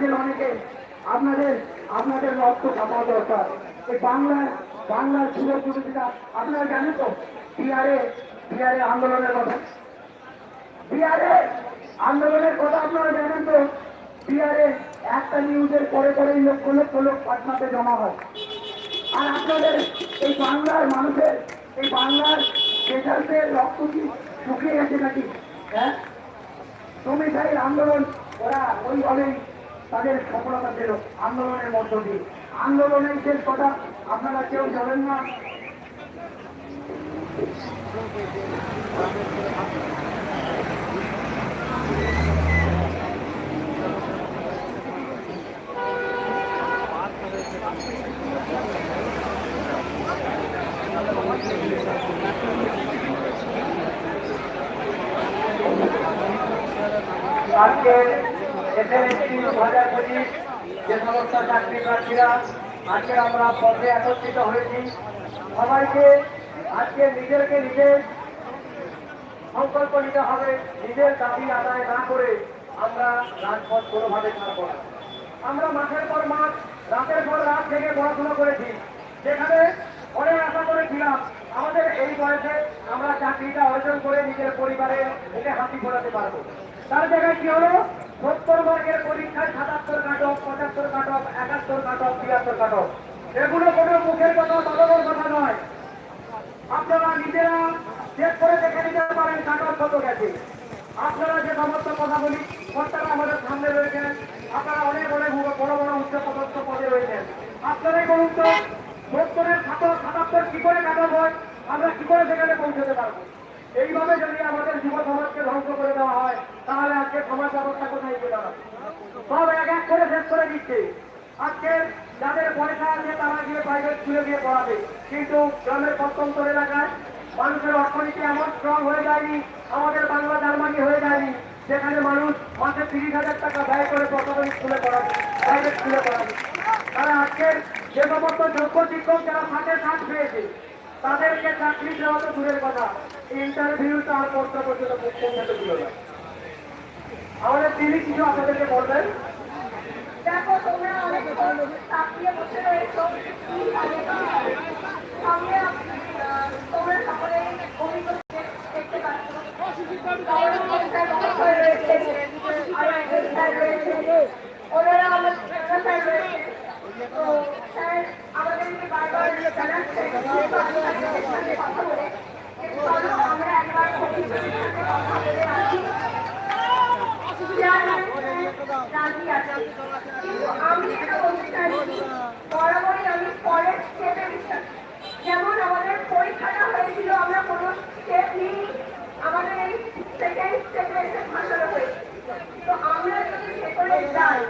আছেন অনেকে। আপনাদের আপনাদের রক্ত কাঁপা দরকার। এই বাংলার বাংলার যুবক যুবতীরা, আপনারা জানেন তো, বিহারে বিহারে আন্দোলনের কথা। বিহারে আন্দোলনের কথা আপনারা জানেন তো, বিহারে একটা নিউজের পরে পরেই লক্ষ লক্ষ লোক পাটনাতে জমা হয়। আর আপনাদের এই বাংলার মানুষের, এই বাংলার পেশালদের রক্ত কি শুকিয়ে গেছে নাকি? হ্যাঁ? শ্রমিকদের আন্দোলন, ওরা ওই বলেই তাদের সফলতা পেল আন্দোলনের মধ্য দিয়ে। আন্দোলনের শেষ কথা আপনারা কেউ জানেন না। আজকে যে সমস্ত চাকরি প্রার্থীরা আজকে আমরা পথে একত্রিত হয়েছি। সবাইকে আজকে নিজেকে নিজের সংকল্প নিতে হবে নিজের দাবি আদায় না করে আমরা রাজপথ কোনোভাবে ছাড়ব না। আমরা মাসের পর মাস রাতের পর রাত থেকে পড়াশোনা করেছি। যেখানে অনেক আশা করেছিলাম আমাদের এই বয়সে আমরা চাকরিটা অর্জন করে নিজের পরিবারের মুখে হাসি ফোটাতে পারব। তার জায়গায় কি হলো? সত্তর মার্কের পরীক্ষায় সাতাত্তর কাটক পঁচাত্তর কাটক একাত্তর কাটক তিয়াত্তর কাটক এগুলো কোনো মুখের কথা বানানোর কথা নয়। আপনারা নিজেরা চেক করে দেখে নিতে পারেন কাটক কত গেছে। আপনারা যে সমস্ত কথা বলি কর্তারা আমাদের সামনে রয়েছেন, আপনারা অনেক অনেক বড় বড় উচ্চ পদস্থ পদে রয়েছেন। আপনারাই বলুন তো, সত্তরের সাতাত্তর সাতাত্তর কি করে কাটক হয়? আমরা কি করে সেখানে পৌঁছতে পারব? এইভাবে যদি আমাদের যুব সমাজকে ধ্বংস করে দেওয়া হয়, তাহলে আজকে সমাজ ব্যবস্থা কোথায় গিয়ে দাঁড়াবে? সব এক এক করে শেষ করে দিচ্ছে। আজকে যাদের পয়সা আছে, তারা গিয়ে প্রাইভেট স্কুলে গিয়ে পড়াবে। কিন্তু গ্রামের প্রত্যন্ত এলাকায় মানুষের অর্থনীতি এমন স্ট্রং হয়ে যায়নি, আমাদের বাংলা জার্মানি হয়ে যায়নি, যেখানে মানুষ মাসে তিরিশ হাজার টাকা ব্যয় করে প্রথম স্কুলে পড়াবে প্রাইভেট স্কুলে পড়াবে। তারা আজকের যে সমস্ত যোগ্য শিক্ষক যারা সাথে সাথ পেয়েছে তাদেরকে চাকরি দেওয়া তো দূরের কথা। ইন্টারভিউ তার করতে পর্যন্ত আমাদের তিনি কিছু আপনাদেরকে বলবেন? দেখো তোমরা অনেক তাকিয়ে বসে রয়েছো কি কাজে সামনে আহ, তোমরা সকলে অভিজ্ঞতা দেখতে পাচ্ছ কারণ একটা বড় হয়ে রয়েছে আর একটা স্যার রয়েছে ওনারা আমাদের স্যার রয়েছে তো স্যার আমাদেরকে বারবার জানাচ্ছে যেহেতু আমি আপনাদের সাথে কথা বলে যে চলো আমরা একবার অভিজ্ঞতার সাথে কথা বলে আসি রাজি আছে কিন্তু আমি যেটা বলতে চাইছি বরাবরই আমি পরের স্টেপে বিশ্বাস যেমন আমাদের পরীক্ষাটা হয়েছিল আমরা কোনো স্টেপ নিই আমাদের এই সেকেন্ড স্টেপে এসে ভাষানো হয়েছে তো আমরা যদি ভেতরে যাই ঠিক আছে ভেতরে গেলাম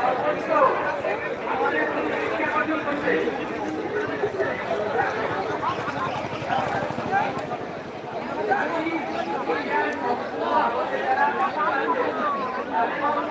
Thank you.